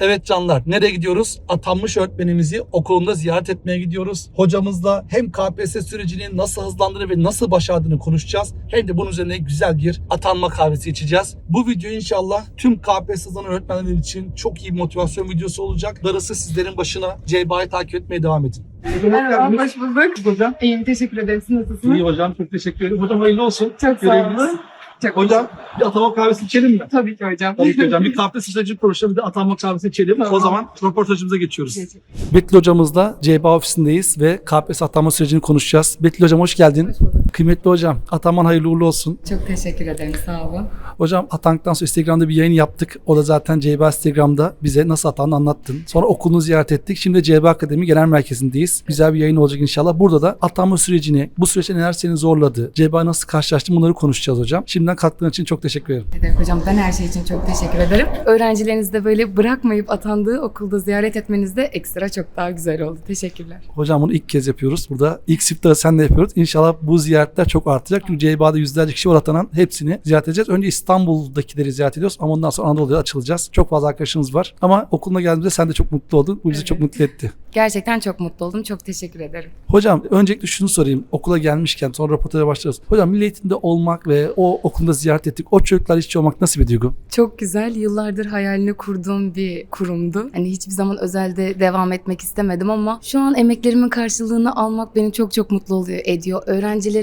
Evet canlar nereye gidiyoruz? Atanmış öğretmenimizi okulunda ziyaret etmeye gidiyoruz. Hocamızla hem KPSS sürecinin nasıl hızlandığını ve nasıl başardığını konuşacağız. Hem de bunun üzerine güzel bir atanma kahvesi içeceğiz. Bu video inşallah tüm KPSS hazanan öğretmenler için çok iyi bir motivasyon videosu olacak. Darısı sizlerin başına. Ceyba'yı takip etmeye devam edin. Merhaba, hoş bulduk. Hocam. İyiyim, teşekkür ederim. Siz nasılsınız? İyi hocam çok teşekkür ederim. Hocam hayırlı olsun. Çok sağ olun. Çok Hocam bir atama kahvesi içelim mi? Tabii ki hocam. Tabii ki hocam. Bir KPSS süreci konuşalım. Bir de atanma kahvesi içelim. O Tamam. zaman röportajımıza geçiyoruz. Geçelim. Betül hocamızla CBA ofisindeyiz ve KPSS atanma sürecini konuşacağız. Betül hocam hoş geldin. Hoş bulduk. Kıymetli hocam ataman hayırlı uğurlu olsun. Çok teşekkür ederim, sağ olun. Hocam atandıktan sonra Instagram'da bir yayın yaptık. O da zaten CBA Instagram'da bize nasıl atandığını anlattın. Sonra okulunu ziyaret ettik. Şimdi CBA Akademi Genel Merkezi'ndeyiz. Güzel bir yayın olacak inşallah. Burada da atanma sürecini, bu süreçte neler seni zorladı, CBA nasıl karşılaştın bunları konuşacağız hocam. Şimdiden katkıların için çok teşekkür ederim. Evet hocam, ben her şey için çok teşekkür ederim. Öğrencilerinizi de böyle bırakmayıp atandığı okulda ziyaret etmeniz de ekstra çok daha güzel oldu. Teşekkürler. Hocam bunu ilk kez yapıyoruz. Burada ilk siftahı senle yapıyoruz. İnşallah bu ziyaretler çok artacak. Çünkü CBA'da yüzlerce kişi var atanan hepsini ziyaret edeceğiz. Önce İstanbul'dakileri ziyaret ediyoruz ama ondan sonra Anadolu'ya açılacağız. Çok fazla arkadaşımız var. Ama okuluna geldiğimizde sen de çok mutlu oldun. Bu bizi Evet. çok mutlu etti. Gerçekten çok mutlu oldum. Çok teşekkür ederim. Hocam öncelikle şunu sorayım. Okula gelmişken sonra röportaja başlarız. Hocam milli eğitimde olmak ve o okulda ziyaret ettik. O çocuklar işçi olmak nasıl bir duygu? Çok güzel. Yıllardır hayalini kurduğum bir kurumdu. Hani hiçbir zaman özelde devam etmek istemedim ama şu an emeklerimin karşılığını almak beni çok çok mutlu oluyor ediyor.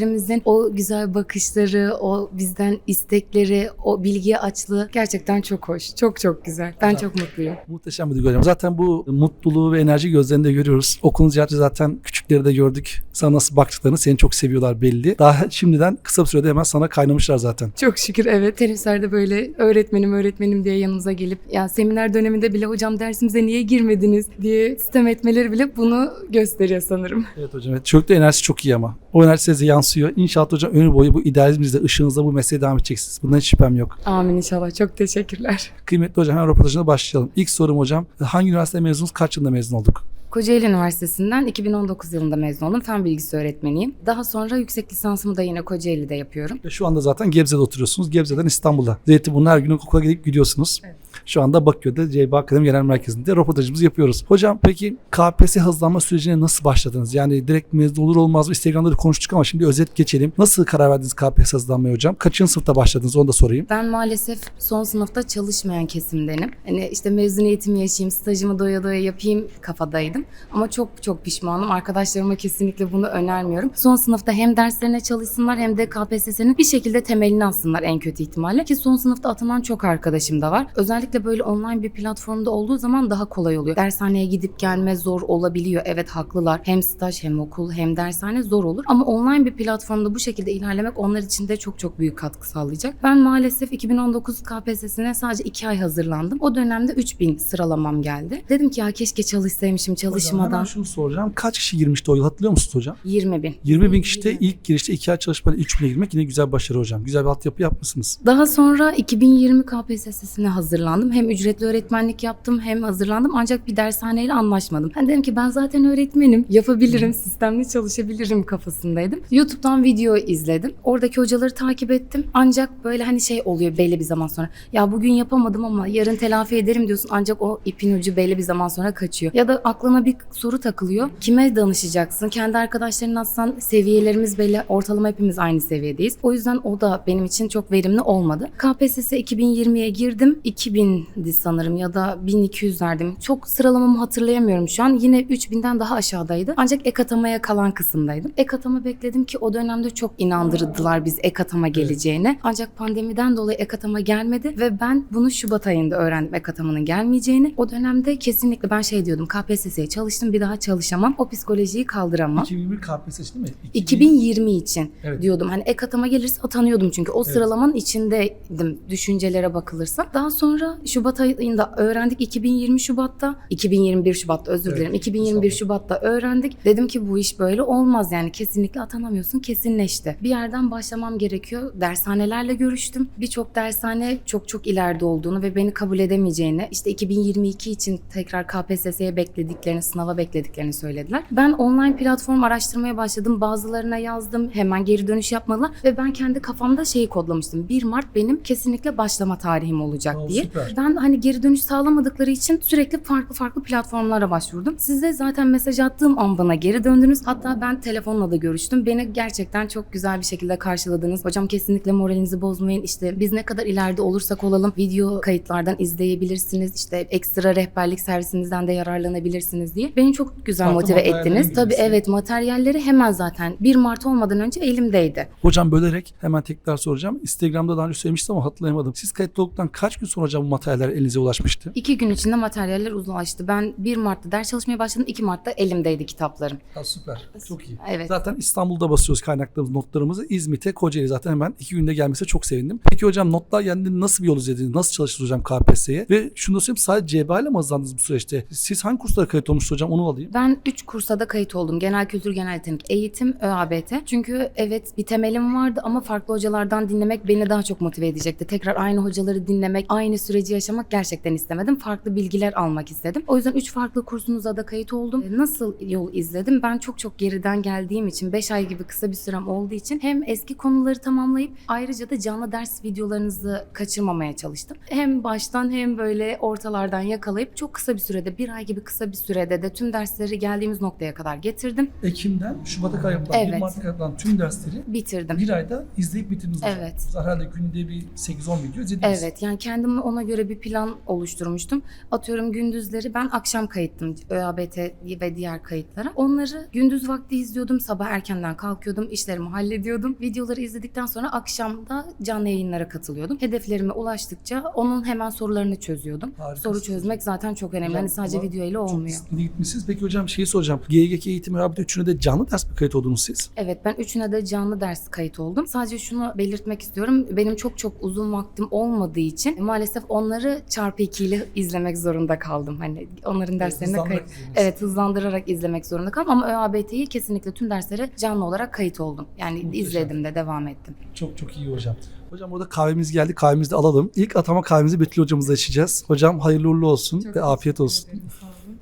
Öğrencilerimizin o güzel bakışları, o bizden istekleri, o bilgiye açlığı gerçekten çok hoş. Çok çok güzel. Ben Güzel. çok mutluyum. Muhteşem bir duygu hocam. Zaten bu mutluluğu ve enerji gözlerinde görüyoruz. Okulun ziyareti zaten küçükleri de gördük. Sana nasıl baktıklarını seni çok seviyorlar belli. Daha şimdiden kısa bir sürede hemen sana kaynamışlar zaten. Çok şükür evet. Teneffüslerde böyle öğretmenim öğretmenim diye yanımıza gelip ya seminer döneminde bile hocam dersimize niye girmediniz diye sistem etmeleri bile bunu gösteriyor sanırım. Evet hocam. Evet. Çocukta enerjisi çok iyi ama. O enerji size yansıyor. İnşallah hocam ömür boyu bu idealizminizle, ışığınızla bu mesleğe devam edeceksiniz. Bundan hiç şüphem yok. Amin inşallah. Çok teşekkürler. Kıymetli hocam hemen röportajına başlayalım. İlk sorum hocam. Hangi üniversite mezunuz? Kaç yılında mezun olduk? Kocaeli Üniversitesi'nden 2019 yılında mezun oldum. Fen bilgisi öğretmeniyim. Daha sonra yüksek lisansımı da yine Kocaeli'de yapıyorum. Şu anda zaten Gebze'de oturuyorsunuz. Gebze'den İstanbul'a. Zeytinburnu'na her gün okula gidip gidiyorsunuz. Evet. Şu anda Bakü'de CBA Akademi Genel Merkezi'nde röportajımızı yapıyoruz. Hocam peki KPSS hızlanma sürecine nasıl başladınız? Yani direkt mezun olur olmaz? Instagram'da da konuştuk ama şimdi özet geçelim. Nasıl karar verdiniz KPSS hızlanmaya hocam? Kaçıncı sınıfta başladınız onu da sorayım. Ben maalesef son sınıfta çalışmayan kesimdenim. Hani işte mezuniyetimi yaşayayım, stajımı doya doya yapayım kafadaydım. Ama çok çok pişmanım. Arkadaşlarıma kesinlikle bunu önermiyorum. Son sınıfta hem derslerine çalışsınlar hem de KPSS'nin bir şekilde temelini atsınlar en kötü ihtimalle. Ki son sınıfta atanan çok arkadaşım da var. Özellikle böyle online bir platformda olduğu zaman daha kolay oluyor. Dershaneye gidip gelme zor olabiliyor. Evet haklılar. Hem staj hem okul hem dershane zor olur. Ama online bir platformda bu şekilde ilerlemek onlar için de çok çok büyük katkı sağlayacak. Ben maalesef 2019 KPSS'ine sadece 2 ay hazırlandım. O dönemde 3000 sıralamam geldi. Dedim ki ya keşke çalışsaymışım Hocam hemen çalışmadan. şunu soracağım. Kaç kişi girmişti o yıl hatırlıyor musunuz hocam? 20 bin. 20 bin kişide ilk girişte 2 ay çalışmayla 3 bine girmek yine güzel başarı hocam. Güzel bir altyapı yapmışsınız. Daha sonra 2020 KPSS'sine hazırlandım. Hem ücretli öğretmenlik yaptım hem hazırlandım. Ancak bir dershaneyle anlaşmadım. Ben dedim ki ben zaten öğretmenim. Yapabilirim, sistemli çalışabilirim kafasındaydım. YouTube'dan video izledim. Oradaki hocaları takip ettim. Ancak böyle hani şey oluyor belli bir zaman sonra. Ya bugün yapamadım ama yarın telafi ederim diyorsun. Ancak o ipin ucu belli bir zaman sonra kaçıyor. Ya da aklına bir soru takılıyor. Kime danışacaksın? Kendi arkadaşlarına atsan seviyelerimiz belli. Ortalama hepimiz aynı seviyedeyiz. O yüzden o da benim için çok verimli olmadı. KPSS 2020'ye girdim. 2000'di sanırım ya da 1200'lerdim. Çok sıralamamı hatırlayamıyorum şu an. Yine 3000'den daha aşağıdaydı. Ancak ek atamaya kalan kısımdaydım. Ek atama bekledim ki o dönemde çok inandırdılar biz ek atama geleceğine. Ancak pandemiden dolayı ek atama gelmedi ve ben bunu Şubat ayında öğrendim ek atamanın gelmeyeceğini. O dönemde kesinlikle ben şey diyordum KPSS'ye çalıştım bir daha çalışamam. O psikolojiyi kaldıramam. 2021 KPSS değil mi? 2020 için Evet. diyordum. Hani ek atama gelirse atanıyordum çünkü o Evet. sıralamanın içindeydim düşüncelere bakılırsa. Daha sonra Şubat ayında öğrendik 2020 Şubat'ta, 2021 Şubat'ta özür Evet, dilerim. 2021 inşallah. Şubat'ta öğrendik. Dedim ki bu iş böyle olmaz yani kesinlikle atanamıyorsun kesinleşti. Bir yerden başlamam gerekiyor. Dershanelerle görüştüm. Birçok dershane çok çok ileride olduğunu ve beni kabul edemeyeceğini, işte 2022 için tekrar KPSS'ye beklediklerini, sınava beklediklerini söylediler. Ben online platform araştırmaya başladım. Bazılarına yazdım. Hemen geri dönüş yapmadılar ve ben kendi kafamda şeyi kodlamıştım. 1 Mart benim kesinlikle başlama tarihim olacak Aa, diye. süper. ben hani geri dönüş sağlamadıkları için sürekli farklı farklı platformlara başvurdum. Size zaten mesaj attığım an bana geri döndünüz. Hatta ben telefonla da görüştüm. Beni gerçekten çok güzel bir şekilde karşıladınız. Hocam kesinlikle moralinizi bozmayın. İşte biz ne kadar ileride olursak olalım video kayıtlardan izleyebilirsiniz. İşte ekstra rehberlik servisimizden de yararlanabilirsiniz diye. Beni çok güzel Farklı motive ettiniz. Tabii evet materyalleri hemen zaten 1 Mart olmadan önce elimdeydi. Hocam bölerek hemen tekrar soracağım. Instagram'da daha önce söylemiştim ama hatırlayamadım. Siz kayıtlı olduktan kaç gün sonra hocam bu materyaller elinize ulaşmıştı? İki gün içinde materyaller ulaştı. Ben 1 Mart'ta ders çalışmaya başladım. 2 Mart'ta elimdeydi kitaplarım. Ya süper. Çok iyi. Evet. Zaten İstanbul'da basıyoruz kaynaklarımız, notlarımızı. İzmit'e, Kocaeli zaten hemen iki günde gelmesine çok sevindim. Peki hocam notlar geldiğinde nasıl bir yol izlediniz? Nasıl çalıştınız hocam KPSS'ye? Ve şunu da söyleyeyim sadece CBA ile mi hazırlandınız bu süreçte? Siz hangi kurslara kayıt olmuşsunuz hocam onu alayım. Ben 3 kursa da kayıt oldum. Genel kültür, genel yetenek, eğitim, ÖABT. Çünkü evet bir temelim vardı ama farklı hocalardan dinlemek beni daha çok motive edecekti. Tekrar aynı hocaları dinlemek, aynı süreci yaşamak gerçekten istemedim. Farklı bilgiler almak istedim. O yüzden 3 farklı kursunuza da kayıt oldum. E, Nasıl yol izledim? Ben çok çok geriden geldiğim için 5 ay gibi kısa bir sürem olduğu için hem eski konuları tamamlayıp ayrıca da canlı ders videolarınızı kaçırmamaya çalıştım. Hem baştan hem böyle ortalardan yakalayıp çok kısa bir sürede bir ay gibi kısa bir sürede de tüm dersleri geldiğimiz noktaya kadar getirdim. Ekim'den Şubat'a kadar yapılan, Evet. 1 Mart'a kadar yapılan tüm dersleri Bitirdim. bir ayda izleyip bitirdiniz hocam. Evet. Siz Herhalde günde bir 8-10 video izlediniz. Evet yani kendime ona göre bir plan oluşturmuştum. Atıyorum gündüzleri ben akşam kayıttım ÖABT ve diğer kayıtlara. Onları gündüz vakti izliyordum. Sabah erkenden kalkıyordum. işlerimi hallediyordum. Videoları izledikten sonra akşamda canlı yayınlara katılıyordum. Hedeflerime ulaştıkça onun hemen sorularını çözüyordum. Harikasınız. Soru çözmek zaten çok önemli. Hocam, Hani sadece video ile olmuyor. Disiplinli gitmişsiniz. Peki hocam şeyi soracağım. GGK eğitimi rabıta üçüne de canlı ders mi kayıt oldunuz siz? Evet ben üçüne de canlı ders kayıt oldum. Sadece şunu belirtmek istiyorum. Benim çok çok uzun vaktim olmadığı için maalesef onları çarpı ikiyle izlemek zorunda kaldım. Hani onların derslerine hızlandırarak kayıt... Evet hızlandırarak izlemek zorunda kaldım ama ÖABT'yi kesinlikle tüm derslere canlı olarak kayıt oldum. Yani Muhteşem. izledim de devam ettim. Çok çok iyi hocam. Hocam orada kahvemiz geldi. Kahvemizi de alalım. İlk atama kahvemizi Betül hocamızla içeceğiz. Hocam hayırlı uğurlu olsun ve afiyet olsun.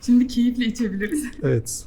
Şimdi keyifle içebiliriz. Evet.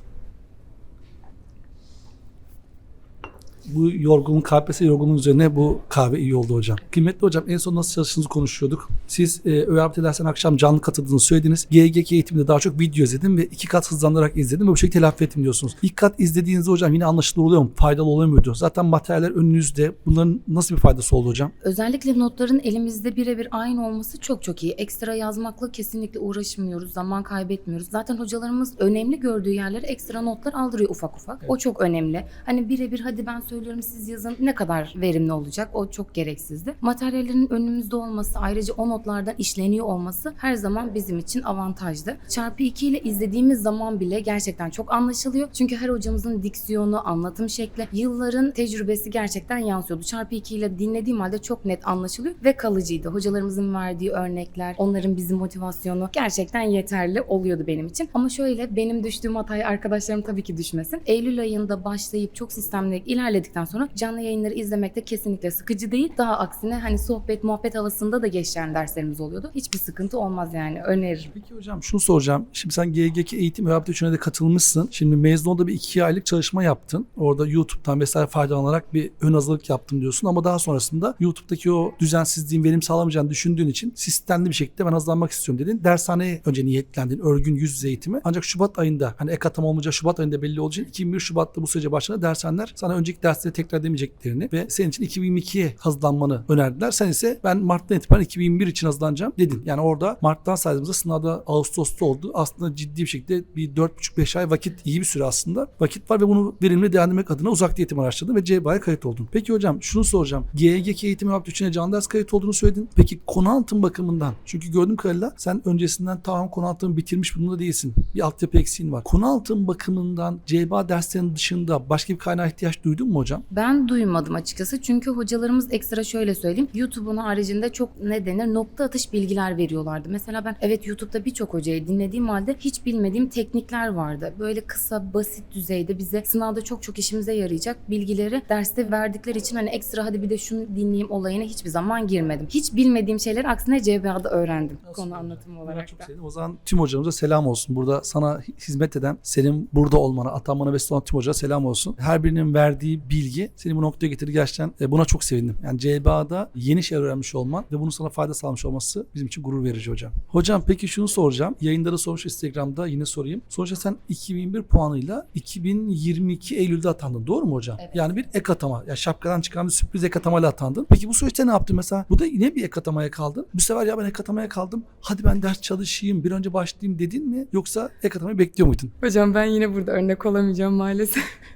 Bu yorgunluk, KPSS yorgunluğun üzerine bu kahve iyi oldu hocam. Kıymetli hocam en son nasıl çalıştığınızı konuşuyorduk. Siz e, ÖABT dersine akşam canlı katıldığınızı söylediniz. GGK eğitiminde daha çok video izledim ve iki kat hızlandırarak izledim ve bu şekilde telafi ettim diyorsunuz. İlk kat izlediğinizde hocam yine anlaşılır oluyor mu? Faydalı oluyor muydu? Zaten materyaller önünüzde. Bunların nasıl bir faydası oldu hocam? Özellikle notların elimizde birebir aynı olması çok çok iyi. Ekstra yazmakla kesinlikle uğraşmıyoruz, zaman kaybetmiyoruz. Zaten hocalarımız önemli gördüğü yerlere ekstra notlar aldırıyor ufak ufak. O çok önemli. Hani birebir hadi ben söylüyorum siz yazın ne kadar verimli olacak o çok gereksizdi. Materyallerin önümüzde olması ayrıca o notlardan işleniyor olması her zaman bizim için avantajlı. Çarpı 2 ile izlediğimiz zaman bile gerçekten çok anlaşılıyor. Çünkü her hocamızın diksiyonu, anlatım şekli, yılların tecrübesi gerçekten yansıyordu. Çarpı 2 ile dinlediğim halde çok net anlaşılıyor ve kalıcıydı. Hocalarımızın verdiği örnekler, onların bizi motivasyonu gerçekten yeterli oluyordu benim için. Ama şöyle benim düştüğüm hatayı arkadaşlarım tabii ki düşmesin. Eylül ayında başlayıp çok sistemli ilerledikten sonra canlı yayınları izlemek de kesinlikle sıkıcı değil. Daha aksine hani sohbet muhabbet havasında da geçen derslerimiz oluyordu. Hiçbir sıkıntı olmaz yani öneririm. Peki hocam şunu soracağım. Şimdi sen GGK eğitim ve üçüne de katılmışsın. Şimdi mezun olda bir iki aylık çalışma yaptın. Orada YouTube'dan vesaire faydalanarak bir ön hazırlık yaptım diyorsun. Ama daha sonrasında YouTube'daki o düzensizliğin verim sağlamayacağını düşündüğün için sistemli bir şekilde ben hazırlanmak istiyorum dedin. Dershaneye önce niyetlendin. Örgün yüz yüze eğitimi. Ancak Şubat ayında hani ek atam olmayacak Şubat ayında belli olacağı için 2001 Şubat'ta bu sürece başladı. Dershaneler sana önceki dersleri tekrar demeyeceklerini ve senin için 2022'ye hazırlanmanı önerdiler. Sen ise ben Mart'tan itibaren 2021 için hazırlanacağım dedin. Yani orada Mart'tan saydığımızda sınavda Ağustos'ta oldu. Aslında ciddi bir şekilde bir 4,5-5 ay vakit iyi bir süre aslında. Vakit var ve bunu verimli değerlendirmek adına uzak eğitim araştırdın ve CBA'ya kayıt oldun. Peki hocam şunu soracağım. GGK eğitimi yaptığı için can ders kayıt olduğunu söyledin. Peki konu anlatım bakımından çünkü gördüğüm kadarıyla sen öncesinden tamam konu anlatımı bitirmiş durumda değilsin. Bir altyapı eksiğin var. Konu anlatım bakımından CBA derslerinin dışında başka bir kaynağa ihtiyaç duydun mu hocam? Ben duymadım açıkçası çünkü hocalarımız ekstra şöyle söyleyeyim. YouTube'un haricinde çok ne denir nokta atış bilgiler veriyorlardı. Mesela ben evet YouTube'da birçok hocayı dinlediğim halde hiç bilmediğim teknikler vardı. Böyle kısa basit düzeyde bize sınavda çok çok işimize yarayacak bilgileri derste verdikleri için hani ekstra hadi bir de şunu dinleyeyim olayına hiçbir zaman girmedim. Hiç bilmediğim şeyleri aksine CBA'da öğrendim. Konu anlatımı Ben olarak çok da. sevdim. O zaman tüm hocamıza selam olsun. Burada sana hizmet eden, senin burada olmana, atanmana vesile olan tüm hocalara selam olsun. Her birinin verdiği bilgi seni bu noktaya getirdi. Gerçekten e, buna çok sevindim. Yani CBA'da yeni şeyler öğrenmiş olman ve bunun sana fayda sağlamış olması bizim için gurur verici hocam. Hocam peki şunu soracağım. Yayında da sormuş Instagram'da yine sorayım. Sonuçta sen 2001 puanıyla 2022 Eylül'de atandın. Doğru mu hocam? Evet. Yani bir ek atama. Ya şapkadan çıkan bir sürpriz ek atamayla atandın. Peki bu süreçte ne yaptın mesela? Bu da yine bir ek atamaya kaldın. Bu sefer ya ben ek atamaya kaldım. Hadi ben ders çalışayım. Bir önce başlayayım dedin mi? Yoksa ek atamayı bekliyor muydun? Hocam ben yine burada örnek olamayacağım maalesef.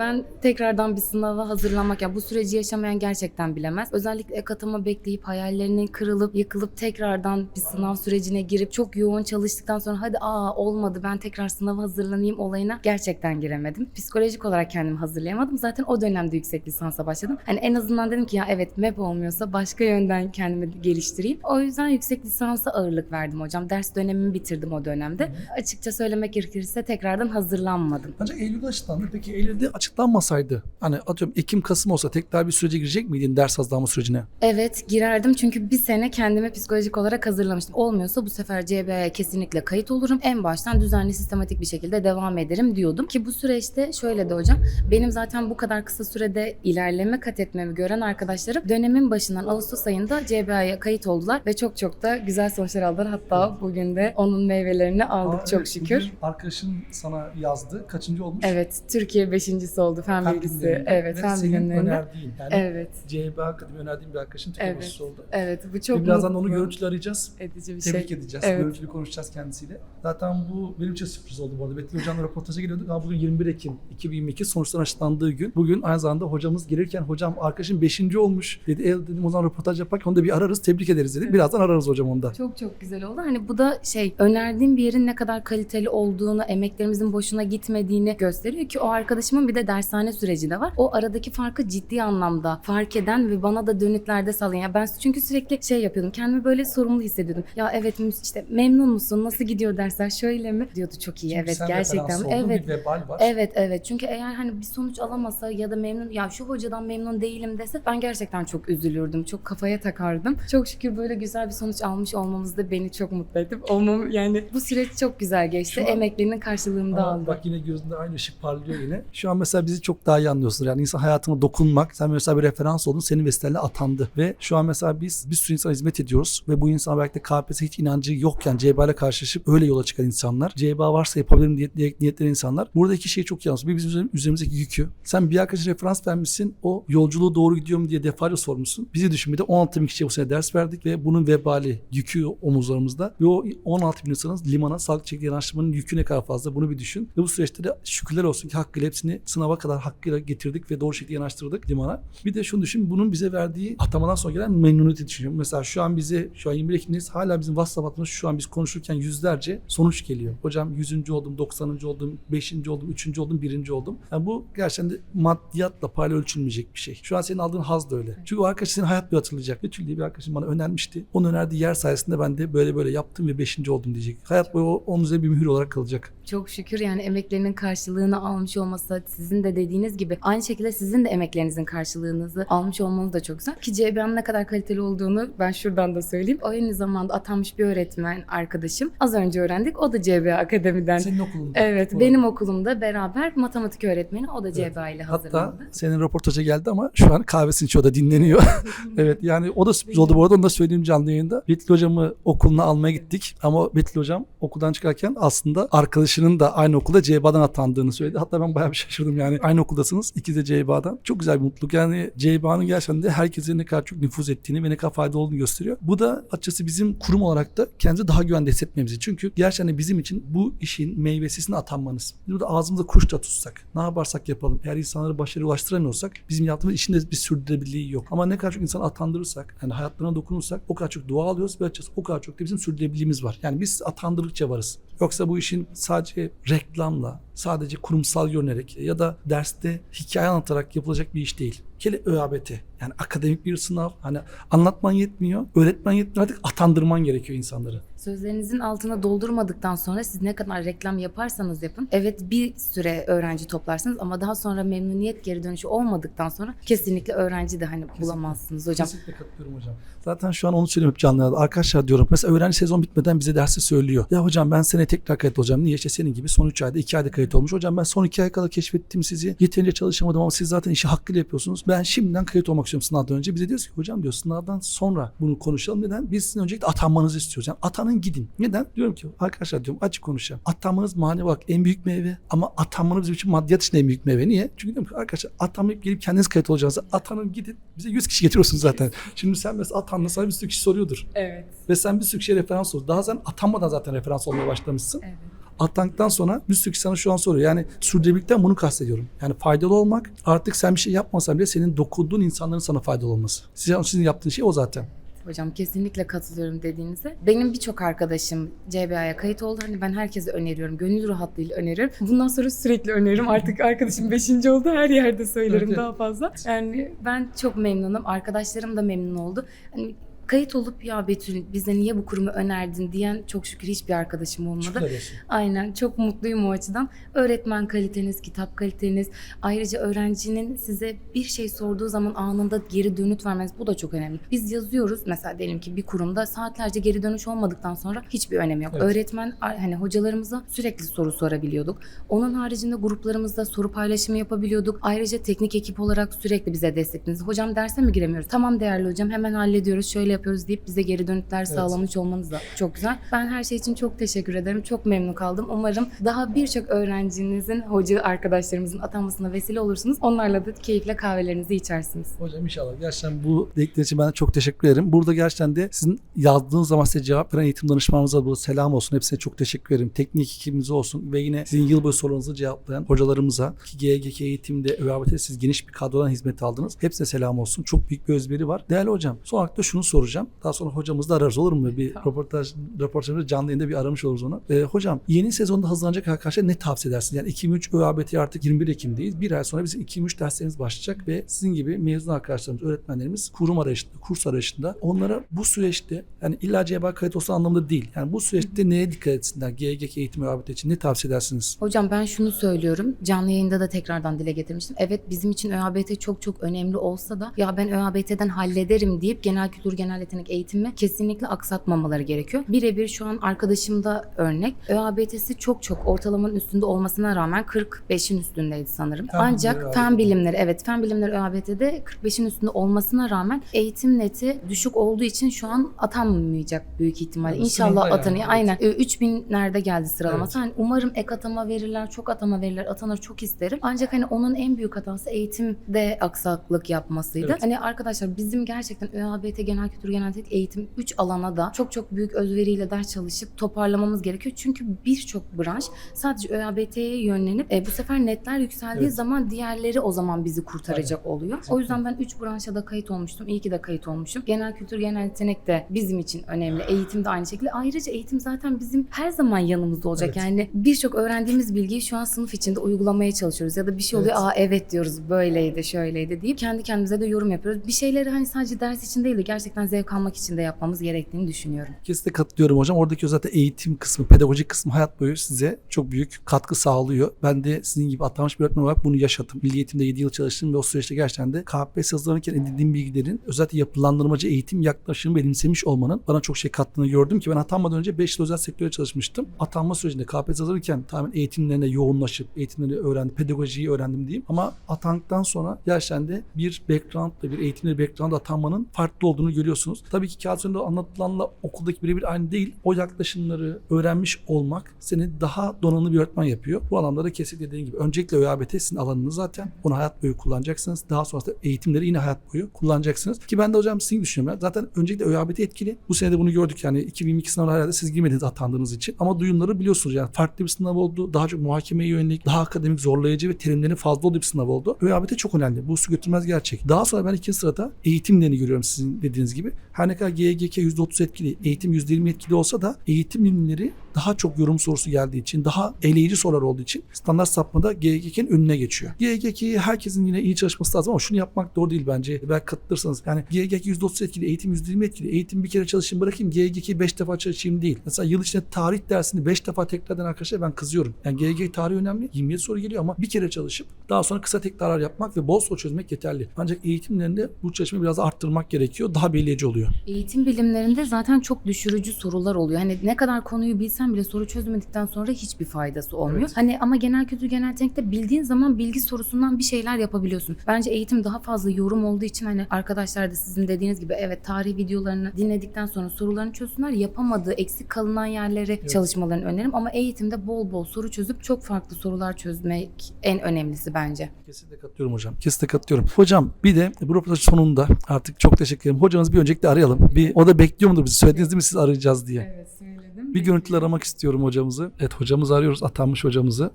Ben tekrardan bir sınava hazırlanmak ya bu süreci yaşamayan gerçekten bilemez. Özellikle ek atama bekleyip hayallerinin kırılıp yıkılıp tekrardan bir sınav sürecine girip çok yoğun çalıştıktan sonra hadi aa olmadı ben tekrar sınava hazırlanayım olayına gerçekten giremedim. Psikolojik olarak kendimi hazırlayamadım. Zaten o dönemde yüksek lisansa başladım. Hani en azından dedim ki ya evet MEP olmuyorsa başka yönden kendimi geliştireyim. O yüzden yüksek lisansa ağırlık verdim hocam. Ders dönemimi bitirdim o dönemde. Açıkça söylemek gerekirse tekrardan hazırlanmadım. Ancak Eylül'de açıklandı. Peki Eylül'de açıklanmasaydı hani atıyorum Ekim Kasım olsa tekrar bir sürece girecek miydin ders hazırlanma sürecine? Evet girerdim çünkü bir sene kendimi psikolojik olarak hazırlamıştım. Olmuyorsa bu sefer CBA'ya kesinlikle kayıt olurum. En baştan düzenli sistematik bir şekilde devam ederim diyordum. Ki bu süreçte şöyle de hocam benim zaten bu kadar kısa sürede ilerleme kat etmemi gören arkadaşlarım dönemin başından Ağustos ayında CBA'ya kayıt oldular ve çok çok da güzel sonuçlar aldılar. Hatta bugün de onun meyvelerini aldık Aa, çok evet, şükür. Arkadaşın sana yazdı. Kaçıncı olmuş? Evet Türkiye beşincisi oldu fen Fen bilgisi. bilimlerinde Evet ve fen senin önerdiğin yani Evet. CHB Akademi önerdiğim bir arkadaşın Türkiye Evet. oldu. Evet bu çok Ve birazdan da onu görüntülü arayacağız. edici bir Tebrik şey. edeceğiz. Evet. Görüntülü konuşacağız kendisiyle. Zaten bu benim için sürpriz oldu bu arada. Betül Hocam'la röportaja geliyorduk ama bugün 21 Ekim 2022 sonuçlar açıklandığı gün. Bugün aynı zamanda hocamız gelirken hocam arkadaşım 5. olmuş dedi. E dedim o zaman röportaj yaparken onu da bir ararız tebrik ederiz dedi. Birazdan ararız hocam onu da. Çok çok güzel oldu. Hani bu da şey önerdiğim bir yerin ne kadar kaliteli olduğunu, emeklerimizin boşuna gitmediğini gösteriyor ki o arkadaşımın bir de dershane süreci de var. O aradaki farkı ciddi anlamda fark eden ve bana da dönütlerde sağlayan. Ya ben çünkü sürekli şey yapıyordum. Kendimi böyle sorumlu hissediyordum. Ya evet işte memnun musun? Nasıl gidiyor dersler? Şöyle mi? Diyordu çok iyi. Çünkü evet sen gerçekten. Evet. Bir vebal var. Evet evet çünkü eğer hani bir sonuç alamasa ya da memnun ya şu hocadan memnun değilim dese ben gerçekten çok üzülürdüm. Çok kafaya takardım. Çok şükür böyle güzel bir sonuç almış olmamız da beni çok mutlu etti. Olmam yani bu süreç çok güzel geçti. Şu an- Emeklerinin karşılığını da Aa, aldı. Bak yine gözünde aynı ışık parlıyor yine. Şu an mesela bizi çok daha iyi anlıyorsunuz. Yani insan hayatına dokunmak. Sen mesela bir referans oldun. Senin vesilenle atandı. Ve şu an mesela biz bir sürü insana hizmet ediyoruz. Ve bu insan belki de KPSS hiç inancı yokken CBA ile karşılaşıp öyle yola çıkan insanlar. CBA varsa yapabilirim diye, diye niyetleri insanlar. Burada iki şey çok yalnız. Bir bizim üzerim- üzerimizdeki yükü. Sen bir arkadaşa referans vermişsin. O yolculuğu doğru gidiyor mu diye defalarca sormuşsun. Bizi düşün bir de 16 bin kişiye bu sene ders verdik ve bunun vebali, yükü omuzlarımızda. Ve o 16 bin insanın limana sağlık çektiği yanaştırmanın yükü ne kadar fazla bunu bir düşün. Ve bu süreçte de şükürler olsun ki hakkıyla hepsini sınava kadar hakkıyla getirdik ve doğru şekilde yanaştırdık limana. Bir de şunu düşün bunun bize verdiği atamadan sonra gelen memnuniyeti düşünüyorum. Mesela şu an bize şu an 21 Ekim'deyiz hala bizim WhatsApp hattımız şu an biz konuşurken yüzlerce sonuç geliyor. Hocam 100. oldum, 90. oldum, 5. oldum, 3. oldum, 1. oldum. Yani bu gerçekten de maddiyatla parayla ölçülmeyecek bir şey. Şu an senin aldığın haz da öyle. Çünkü o arkadaş senin hayat boyu hatırlayacak. Betül diye bir arkadaşım bana önermişti. Onun önerdiği yer sayesinde ben de böyle böyle yaptım ve 5. oldum diyecek. Hayat boyu onun üzerine bir mühür olarak kalacak. Çok şükür yani emeklerinin karşılığını almış olması sizin de dediğiniz gibi aynı şekilde sizin de emeklerinizin karşılığınızı almış olmanız da çok güzel. Ki CBA'nın ne kadar kaliteli olduğunu ben şuradan da söyleyeyim. O aynı zamanda atanmış bir öğretmen arkadaşım. Az önce öğrendik. O da CBA Akademi'den. Senin okulunda. Evet Doğru. benim okulumda beraber matematik öğretmeni o da CBA ile Hatta hazırlandı. senin röportaja geldi ama şu an kahvesini içiyor da dinleniyor. evet yani o da sürpriz oldu bu arada onu da söyleyeyim canlı yayında. Betül hocamı okuluna almaya gittik ama Betül hocam okuldan çıkarken aslında arkadaşının da aynı okulda CBA'dan atandığını söyledi. Hatta ben bayağı bir şaşırdım yani aynı okuldasınız ikisi de CBA'dan. Çok güzel bir mutluluk yani CBA'nın gerçekten de herkese ne kadar çok nüfuz ettiğini ve ne kadar faydalı olduğunu gösteriyor. Bu da açıkçası bizim kurum olarak da kendimizi daha güvende hissetmemizi. Çünkü gerçekten bizim için bu işin meyvesini atanmanız. Biz burada ağzımızda kuş da tutsak, ne yaparsak yapalım. Eğer insanları başarıya ulaştıramıyorsak bizim yaptığımız işin de bir sürdürülebilirliği yok. Ama ne kadar çok insan atandırırsak, yani hayatlarına dokunursak o kadar çok dua alıyoruz ve açıkçası o kadar çok da bizim sürdürülebilirliğimiz var. Yani biz atandırdıkça varız. Yoksa bu işin sadece reklamla, sadece kurumsal yönelik ya da derste hikaye anlatarak yapılacak bir iş değil. Kele ÖABT. Yani akademik bir sınav. Hani anlatman yetmiyor, öğretmen yetmiyor artık atandırman gerekiyor insanları. Sözlerinizin altına doldurmadıktan sonra siz ne kadar reklam yaparsanız yapın. Evet bir süre öğrenci toplarsınız ama daha sonra memnuniyet geri dönüşü olmadıktan sonra kesinlikle öğrenci de hani bulamazsınız hocam. Kesinlikle katılıyorum hocam. Zaten şu an onu söylüyorum canlı. Arkadaşlar diyorum mesela öğrenci sezon bitmeden bize dersi söylüyor. Ya hocam ben sene tekrar kayıt olacağım. Niye? İşte senin gibi son 3 ayda 2 ayda kayıt olmuş. Hocam ben son 2 ay kadar keşfettim sizi. Yeterince çalışamadım ama siz zaten işi hakkıyla yapıyorsunuz. Ben şimdiden kayıt olmak istiyorum sınavdan önce. Bize diyoruz ki hocam diyor sınavdan sonra bunu konuşalım. Neden? Biz sizin öncelikle atanmanızı istiyoruz. Yani atanın gidin. Neden? Diyorum ki arkadaşlar diyorum açık konuşacağım. Atanmanız manevi bak en büyük meyve ama atanmanız bizim için maddiyat için en büyük meyve. Niye? Çünkü diyorum ki arkadaşlar atanmayıp gelip kendiniz kayıt olacağınızı atanın gidin. Bize 100 kişi getiriyorsunuz zaten. Şimdi sen mesela atanla sana bir sürü kişi soruyordur. Evet. Ve sen bir sürü kişiye referans ol. Daha sen atanmadan zaten referans olmaya başlamışsın. Evet. Atandıktan sonra bir sürü sana şu an soruyor. Yani sürdürülebilirlikten bunu kastediyorum. Yani faydalı olmak artık sen bir şey yapmasan bile senin dokunduğun insanların sana faydalı olması. Sizin, sizin yaptığınız şey o zaten. Hocam kesinlikle katılıyorum dediğinize. Benim birçok arkadaşım CBA'ya kayıt oldu. Hani ben herkese öneriyorum. Gönül rahatlığıyla öneriyorum. Bundan sonra sürekli öneririm. Artık arkadaşım 5. oldu. Her yerde söylerim Evet. daha fazla. Yani ben çok memnunum. Arkadaşlarım da memnun oldu. Hani kayıt olup ya Betül bize niye bu kurumu önerdin diyen çok şükür hiçbir arkadaşım olmadı. Aynen çok mutluyum o açıdan. Öğretmen kaliteniz, kitap kaliteniz, ayrıca öğrencinin size bir şey sorduğu zaman anında geri dönüt vermeniz bu da çok önemli. Biz yazıyoruz mesela diyelim ki bir kurumda saatlerce geri dönüş olmadıktan sonra hiçbir önemi yok. Evet. Öğretmen hani hocalarımıza sürekli soru sorabiliyorduk. Onun haricinde gruplarımızda soru paylaşımı yapabiliyorduk. Ayrıca teknik ekip olarak sürekli bize desteklediniz. Hocam derse mi giremiyoruz? Tamam değerli hocam hemen hallediyoruz. Şöyle yapıyoruz deyip bize geri dönütler sağlamış olmanız da çok güzel. Ben her şey için çok teşekkür ederim. Çok memnun kaldım. Umarım daha birçok öğrencinizin, hoca arkadaşlarımızın atanmasına vesile olursunuz. Onlarla da keyifle kahvelerinizi içersiniz. Hocam inşallah. Gerçekten bu dedikleriniz için ben çok teşekkür ederim. Burada gerçekten de sizin yazdığınız zaman size cevap veren eğitim danışmanımıza burada selam olsun. Hepsine çok teşekkür ederim. Teknik ekibimize olsun ve yine sizin yıl boyu sorularınızı cevaplayan hocalarımıza ki GGK eğitimde ÖABT'de siz geniş bir kadrodan hizmet aldınız. Hepsine selam olsun. Çok büyük bir özveri var. Değerli hocam son olarak da şunu soracağım. Daha sonra hocamızı da ararız olur mu? Bir röportaj, röportajımızda canlı yayında bir aramış oluruz onu. Ee, hocam yeni sezonda hazırlanacak arkadaşlar ne tavsiye edersiniz? Yani 2003 ÖABT artık 21 Ekim'deyiz. Bir ay sonra bizim 2003 derslerimiz başlayacak ve sizin gibi mezun arkadaşlarımız, öğretmenlerimiz kurum arayışında, kurs arayışında onlara bu süreçte yani illa CBA kayıt olsun anlamında değil. Yani bu süreçte neye dikkat etsinler? GGK eğitim ÖABT için ne tavsiye edersiniz? Hocam ben şunu söylüyorum. Canlı yayında da tekrardan dile getirmiştim. Evet bizim için ÖABT çok çok önemli olsa da ya ben ÖABT'den hallederim deyip genel kültür genel yetenek eğitimi kesinlikle aksatmamaları gerekiyor. Birebir şu an arkadaşımda örnek. ÖABT'si çok çok ortalamanın üstünde olmasına rağmen 45'in üstündeydi sanırım. Fen Ancak bilimleri fen bilimleri evet fen bilimleri ÖABT'de 45'in üstünde olmasına rağmen eğitim neti düşük olduğu için şu an atanmayacak büyük ihtimalle. Yani İnşallah yani, atanıyor. evet. Aynen. E, 3000'lerde geldi sıralaması. Evet. Hani umarım ek atama verirler, çok atama verirler, atanır çok isterim. Ancak hani onun en büyük hatası eğitimde aksaklık yapmasıydı. Evet. Hani arkadaşlar bizim gerçekten ÖABT Genel Kültür Genel Teknik Eğitim 3 alana da çok çok büyük özveriyle ders çalışıp toparlamamız gerekiyor. Çünkü birçok branş sadece ÖABT'ye yönlenip e, bu sefer netler yükseldiği Evet. zaman diğerleri o zaman bizi kurtaracak oluyor. O yüzden ben 3 branşa da kayıt olmuştum. İyi ki de kayıt olmuşum. Genel kültür, genel yetenek de bizim için önemli. Eğitim de aynı şekilde. Ayrıca eğitim zaten bizim her zaman yanımızda olacak. Evet. Yani birçok öğrendiğimiz bilgiyi şu an sınıf içinde uygulamaya çalışıyoruz. Ya da bir şey oluyor, Evet. aa evet diyoruz, böyleydi, şöyleydi deyip kendi kendimize de yorum yapıyoruz. Bir şeyleri hani sadece ders için değil de gerçekten zevk almak için de yapmamız gerektiğini düşünüyorum. Kesinlikle katılıyorum hocam. Oradaki özellikle eğitim kısmı, pedagojik kısmı hayat boyu size çok büyük katkı sağlıyor. Ben de sizin gibi atanmış bir öğretmen olarak bunu yaşadım. Milli Eğitim'de 7 yıl çalıştım ve o süreçte gerçekten de KPSS hazırlanırken edindiğim bilgilerin özellikle yapılandırmacı eğitim yaklaşımı benimsemiş olmanın bana çok şey kattığını gördüm ki ben atanmadan önce 5 yıl özel sektörde çalışmıştım. Atanma sürecinde KPSS hazırlanırken tamamen eğitimlerine yoğunlaşıp eğitimleri öğrendim, pedagojiyi öğrendim diyeyim. Ama atandıktan sonra gerçekten de bir backgroundla bir eğitimli background atanmanın farklı olduğunu görüyorsunuz. Tabii ki kağıt üzerinde anlatılanla okuldaki birebir aynı değil. O yaklaşımları öğrenmiş olmak seni daha donanımlı bir öğretmen yapıyor. Bu anlamda da kesinlikle dediğim gibi öncelikle ÖABT sizin alanınız zaten. Onu hayat boyu kullanacaksınız. Daha sonrasında eğitimleri yine hayat boyu kullanacaksınız. Ki ben de hocam sizin gibi düşünüyorum. Zaten öncelikle ÖABT etkili. Bu sene de bunu gördük yani 2022 sınavına herhalde siz girmediniz atandığınız için. Ama duyumları biliyorsunuz yani farklı bir sınav oldu. Daha çok muhakemeye yönelik, daha akademik zorlayıcı ve terimlerin fazla olduğu bir sınav oldu. ÖABT çok önemli. Bu su götürmez gerçek. Daha sonra ben ikinci sırada eğitimlerini görüyorum sizin dediğiniz gibi. Gibi her ne kadar GGK %30 etkili, eğitim %20 etkili olsa da eğitim bilimleri daha çok yorum sorusu geldiği için, daha eleyici sorular olduğu için standart sapmada GGK'nin önüne geçiyor. GGK'yi herkesin yine iyi çalışması lazım ama şunu yapmak doğru değil bence. Belki katılırsanız. Yani GGK %30 etkili, eğitim %20 etkili. Eğitim bir kere çalışayım bırakayım, GGK'yi 5 defa çalışayım değil. Mesela yıl içinde tarih dersini 5 defa tekrar eden arkadaşlar ben kızıyorum. Yani GGK tarihi önemli. 27 soru geliyor ama bir kere çalışıp daha sonra kısa tekrarlar yapmak ve bol soru çözmek yeterli. Ancak eğitimlerinde bu çalışmayı biraz arttırmak gerekiyor. Daha belirleyici oluyor. Eğitim bilimlerinde zaten çok düşürücü sorular oluyor. Hani ne kadar konuyu bilsen bile soru çözmedikten sonra hiçbir faydası olmuyor. Evet. Hani ama genel kültür genel teknikte bildiğin zaman bilgi sorusundan bir şeyler yapabiliyorsun. Bence eğitim daha fazla yorum olduğu için hani arkadaşlar da sizin dediğiniz gibi evet tarih videolarını dinledikten sonra sorularını çözsünler. Yapamadığı eksik kalınan yerleri çalışmalarını öneririm ama eğitimde bol bol soru çözüp çok farklı sorular çözmek en önemlisi bence. Kesinlikle katılıyorum hocam. Kesinlikle katılıyorum. Hocam bir de bu röportaj sonunda artık çok teşekkür ederim. Hocamızı bir öncelikle arayalım. Bir, o da bekliyor mudur bizi? Söylediniz değil mi siz arayacağız diye. Evet söyledim. Bir görüntülü aramak istiyorum hocamızı. Evet hocamızı arıyoruz. Atanmış hocamızı.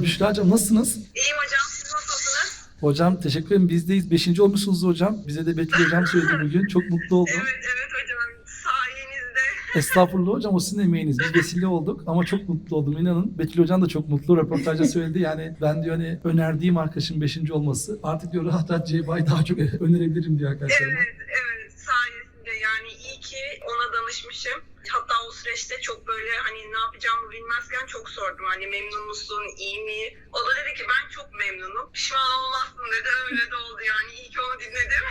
Büşra hocam nasılsınız? İyiyim hocam, siz nasılsınız? Hocam teşekkür ederim. Bizdeyiz. Beşinci olmuşsunuz hocam. Bize de Betül hocam söyledi bugün. Çok mutlu oldum. Evet, evet. Estağfurullah hocam o sizin emeğiniz. Biz vesile olduk ama çok mutlu oldum inanın. Betül hocam da çok mutlu. Röportajda söyledi yani ben diyor hani önerdiğim arkadaşın beşinci olması. Artık diyor rahat rahat Ceyba'yı daha çok önerebilirim diyor arkadaşlarıma. Evet, evet, sayesinde yani iyi ki ona danışmışım. Hatta o süreçte çok böyle hani ne yapacağımı bilmezken çok sordum. Hani memnun musun, iyi mi? O da dedi ki ben çok memnunum. Pişman olmazsın dedi. Öyle de oldu yani. İyi ki onu dinledim.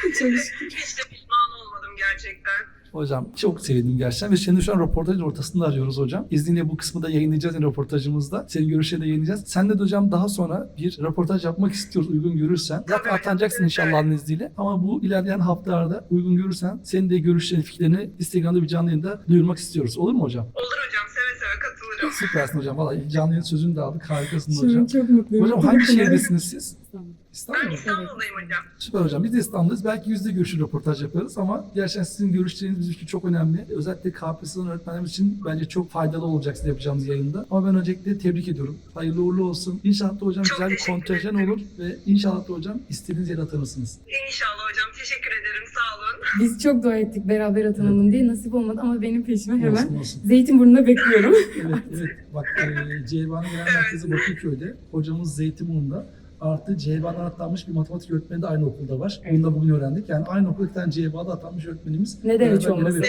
Hiç de pişman olmadım gerçekten. Hocam çok sevindim gerçekten ve seni şu an röportajın ortasında arıyoruz hocam. İzninle bu kısmı da yayınlayacağız yani röportajımızda. Senin görüşlerini de yayınlayacağız. Sen de hocam daha sonra bir röportaj yapmak istiyoruz uygun görürsen. Zaten Tabii, atanacaksın inşallah. Allah'ın izniyle. Ama bu ilerleyen haftalarda uygun görürsen senin de görüşlerini, fikirlerini Instagram'da bir canlı yayında duyurmak istiyoruz. Olur mu hocam? Olur hocam, seve seve katılırım. Süpersin hocam. Vallahi canlı yayın sözünü de aldık. Harikasın hocam. çok mutluyum. Hocam hangi şehirdesiniz siz? İstanbul Ben mu? İstanbul'dayım hocam. Süper hocam. Biz de İstanbul'dayız. Belki yüzde görüşü röportaj yaparız ama gerçekten sizin görüşleriniz bizim için çok önemli. Özellikle KPSS'nin öğretmenlerimiz için bence çok faydalı olacak size yapacağımız yayında. Ama ben öncelikle tebrik ediyorum. Hayırlı uğurlu olsun. İnşallah da hocam Çok güzel bir kontenjan olur ve inşallah da hocam istediğiniz yere atanırsınız. İnşallah hocam, teşekkür ederim, sağ olun. Biz çok dua ettik beraber atanalım diye nasip olmadı ama benim peşime hemen Olsun olsun. Zeytinburnu'na bekliyorum. Evet, evet. Bak e, Ceyvan'ın genel merkezi Bakırköy'de. Hocamız Zeytinburnu'nda. Artı Ceyvan'dan atanmış bir matematik öğretmeni de aynı okulda var. Evet. Bunu da bugün öğrendik. Yani aynı okulda bir tane Ceyvan'da atanmış öğretmenimiz. Neden hiç olmasın?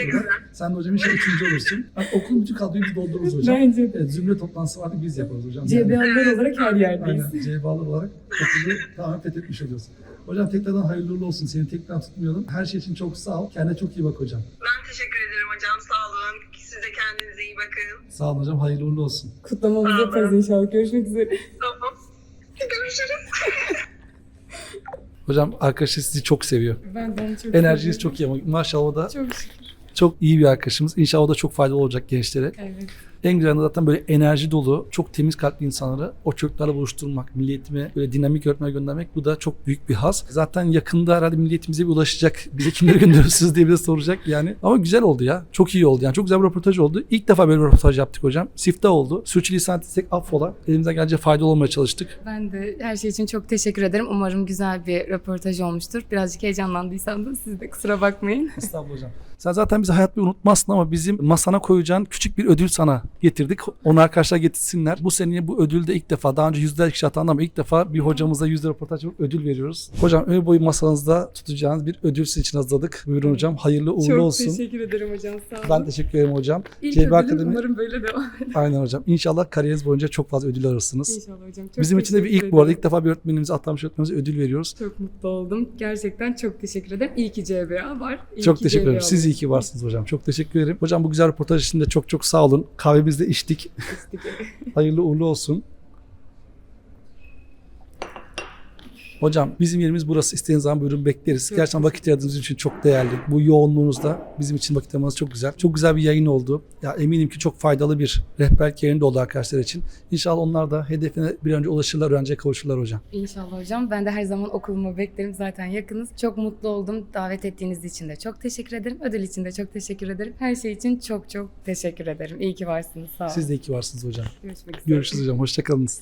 Sen de hocam inşallah üçüncü olursun. Yani okulun bütün kadroyu biz doldururuz hocam. Bence. Evet, zümre toplantısı vardı biz yaparız hocam. Yani, CBA'lar olarak her yerdeyiz. aynen CBA'lar olarak okulu tamamen fethetmiş oluyoruz. Hocam tekrardan hayırlı uğurlu olsun. Seni tekrar tutmayalım. Her şey için çok sağ ol. Kendine çok iyi bak hocam. Ben teşekkür ederim hocam, sağ olun. Siz de kendinize iyi bakın. Sağ olun hocam. Hayırlı uğurlu olsun. Kutlamamızı yaparız inşallah. Görüşmek üzere. Tamam. Görüşürüz. Hocam arkadaşı sizi çok seviyor. Ben de onu çok Enerjiniz seviyorum. çok iyi ama maşallah o da Çok şükür. çok iyi bir arkadaşımız. İnşallah o da çok faydalı olacak gençlere. Evet. En güzel yanı zaten böyle enerji dolu, çok temiz kalpli insanları o çocuklarla buluşturmak, milliyetime böyle dinamik öğretmen göndermek bu da çok büyük bir haz. Zaten yakında herhalde milliyetimize bir ulaşacak. Bize kimleri gönderiyorsunuz diye bize soracak yani. Ama güzel oldu ya. Çok iyi oldu yani. Çok güzel bir röportaj oldu. İlk defa böyle bir röportaj yaptık hocam. Sifte oldu. Sürçülisan etsek affola. Elimizden gelince faydalı olmaya çalıştık. Ben de her şey için çok teşekkür ederim. Umarım güzel bir röportaj olmuştur. Birazcık heyecanlandıysam da siz de kusura bakmayın. Estağfurullah hocam. Sen zaten bizi hayat boyu unutmazsın ama bizim masana koyacağın küçük bir ödül sana getirdik. Onu arkadaşlar getirsinler. Bu seneye bu ödülde ilk defa daha önce yüzler kişi atandı ama ilk defa bir hocamıza yüzde röportaj ödül veriyoruz. Hocam ömür boyu masanızda tutacağınız bir ödül sizin için hazırladık. Buyurun hocam. Hayırlı uğurlu çok olsun. teşekkür ederim hocam. Sağ olun. Ben teşekkür ederim hocam. İlk Ceybe ödülüm Akademi- umarım böyle devam eder. Aynen hocam. İnşallah kariyeriniz boyunca çok fazla ödül alırsınız. İnşallah hocam. Çok Bizim için de bir ilk bu arada. ederim. ilk defa bir öğretmenimize atlamış öğretmenimize ödül veriyoruz. Çok mutlu oldum. Gerçekten çok teşekkür ederim. İyi ki CBA var. İyi çok teşekkür ederim. Siz var. İyi ki varsınız hocam. Çok teşekkür ederim. Hocam bu güzel röportaj için de çok çok sağ olun. Kahvemizi de içtik. Hayırlı uğurlu olsun. Hocam bizim yerimiz burası. İstediğiniz zaman buyurun bekleriz. Çok Gerçekten vakit ayırdığınız için çok değerli. Bu yoğunluğunuzda bizim için vakit ayırmanız çok güzel. Çok güzel bir yayın oldu. Ya eminim ki çok faydalı bir rehberlik yayını oldu arkadaşlar için. İnşallah onlar da hedefine bir önce ulaşırlar, öğrenciye kavuşurlar hocam. İnşallah hocam. Ben de her zaman okulumu beklerim. Zaten yakınız. Çok mutlu oldum. Davet ettiğiniz için de çok teşekkür ederim. Ödül için de çok teşekkür ederim. Her şey için çok çok teşekkür ederim. İyi ki varsınız. Sağ olun. Siz de iyi ki varsınız hocam. Görüşmek üzere. Görüşürüz hocam. Hoşçakalınız.